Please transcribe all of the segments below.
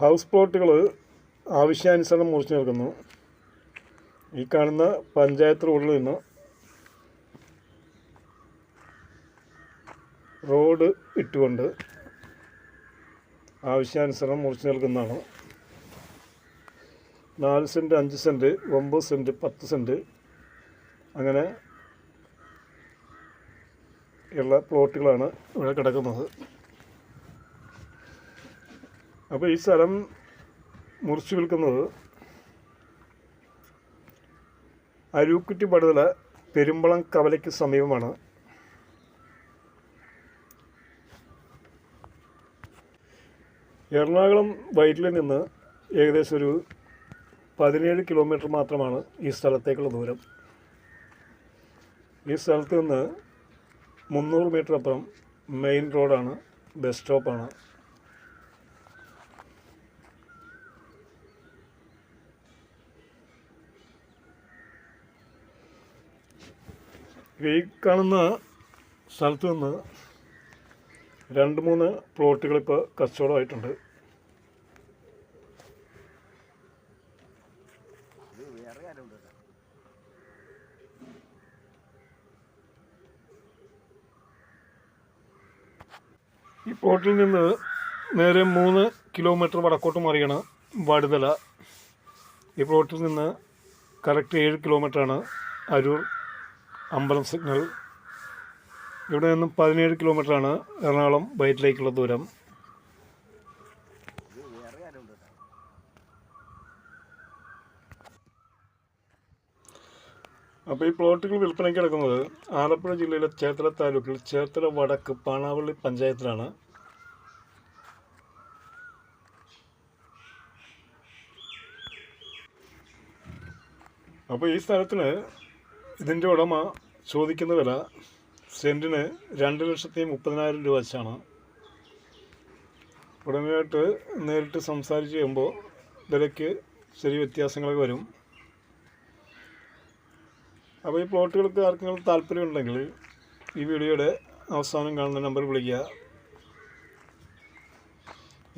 House പ്ലോട്ടുകൾ ആവശ്യാനുസരണം മുറിച്ചു നിൽക്കുന്നു. ഈ കാണുന്ന പഞ്ചായത്ത് റോഡിൽ നിന്ന് റോഡ് ഇട്ടുകൊണ്ട് ആവശ്യാനുസരണം മുറിച്ചു നൽകുന്നതാണ് നാല് സെന്റ് അഞ്ച് സെന്റ് ഒമ്പത് സെന്റ് പത്ത് സെന്റ് അങ്ങനെ ഉള്ള പ്ലോട്ടുകളാണ് ഇവിടെ കിടക്കുന്നത്. അപ്പോൾ ഈ സ്ഥലം മുറിച്ചു വിൽക്കുന്നത് അരൂക്കുറ്റി പടുതല പെരുമ്പളം കവലയ്ക്ക് സമീപമാണ്. എറണാകുളം വൈറ്റിൽ നിന്ന് ഏകദേശം ഒരു പതിനേഴ് കിലോമീറ്റർ മാത്രമാണ് ഈ സ്ഥലത്തേക്കുള്ള ദൂരം. ഈ സ്ഥലത്ത് നിന്ന് മുന്നൂറ് മീറ്റർ അപ്പുറം മെയിൻ റോഡാണ് ബസ് സ്റ്റോപ്പാണ് ഈ കാണുന്ന സ്ഥലത്ത് നിന്ന് രണ്ട് മൂന്ന് പ്ലോട്ടുകൾ ഇപ്പോൾ കച്ചവടമായിട്ടുണ്ട്. ഈ പ്ലോട്ടിൽ നിന്ന് നേരെ മൂന്ന് കിലോമീറ്റർ വടക്കോട്ട് മാറിയാണ് വടുതല. ഈ പ്ലോട്ടിൽ നിന്ന് കറക്റ്റ് ഏഴ് കിലോമീറ്ററാണ് അരൂർ അമ്പലം സിഗ്നൽ. ഇവിടെ നിന്നും പതിനേഴ് കിലോമീറ്ററാണ് എറണാകുളം വയറ്റിലേക്കുള്ള ദൂരം. അപ്പോൾ ഈ പ്ലോട്ടുകൾ വിൽപ്പനയ്ക്ക് കിടക്കുന്നത് ആലപ്പുഴ ജില്ലയിലെ ചേർത്തല താലൂക്കിൽ ചേർത്തല വടക്ക് പാണാവള്ളി പഞ്ചായത്തിലാണ്. അപ്പോൾ ഈ സ്ഥലത്തിന് ഇതിന്റെ ഉടമ ചോദിക്കുന്ന വില സെന്റിന് രണ്ട് ലക്ഷത്തി മുപ്പതിനായിരം രൂപ വെച്ചാണ്. ഉടമയായിട്ട് നേരിട്ട് സംസാരിച്ച് കഴിയുമ്പോൾ വിലയ്ക്ക് ചെറിയ വ്യത്യാസങ്ങളൊക്കെ വരും. അപ്പോൾ ഈ പ്ലോട്ടുകൾക്ക് ആർക്കെങ്കിലും താല്പര്യമുണ്ടെങ്കിൽ ഈ വീഡിയോയുടെ അവസാനം കാണുന്ന നമ്പർ വിളിക്കുക.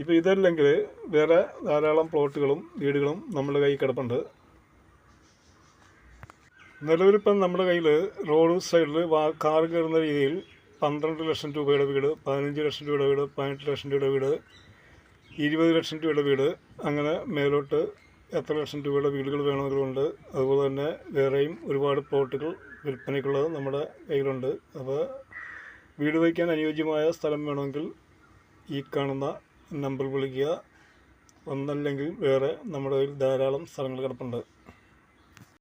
ഇപ്പോൾ ഇതല്ലെങ്കിൽ വേറെ ധാരാളം പ്ലോട്ടുകളും വീടുകളും നമ്മുടെ കയ്യിൽ കിടപ്പുണ്ട്. നിലവിലിപ്പം നമ്മുടെ കയ്യിൽ റോഡ് സൈഡിൽ കാർ കയറുന്ന രീതിയിൽ പന്ത്രണ്ട് ലക്ഷം രൂപയുടെ വീട് പതിനഞ്ച് ലക്ഷം രൂപയുടെ വീട് പതിനെട്ട് ലക്ഷം രൂപയുടെ വീട് ഇരുപത് ലക്ഷം രൂപയുടെ വീട് അങ്ങനെ മേലോട്ട് എത്ര ലക്ഷം രൂപയുടെ വീടുകൾ വേണമെങ്കിലുമുണ്ട് അതുപോലെ തന്നെ വേറെയും ഒരുപാട് പ്ലോട്ടുകൾ വിൽപ്പനയ്ക്കുള്ളത് നമ്മുടെ കയ്യിലുണ്ട്. അപ്പോൾ വീട് വയ്ക്കാൻ അനുയോജ്യമായ സ്ഥലം വേണമെങ്കിൽ ഈ കാണുന്ന നമ്പർ വിളിക്കുക. ഒന്നല്ലെങ്കിൽ വേറെ നമ്മുടെ കയ്യിൽ ധാരാളം സ്ഥലങ്ങൾ കിടപ്പുണ്ട്.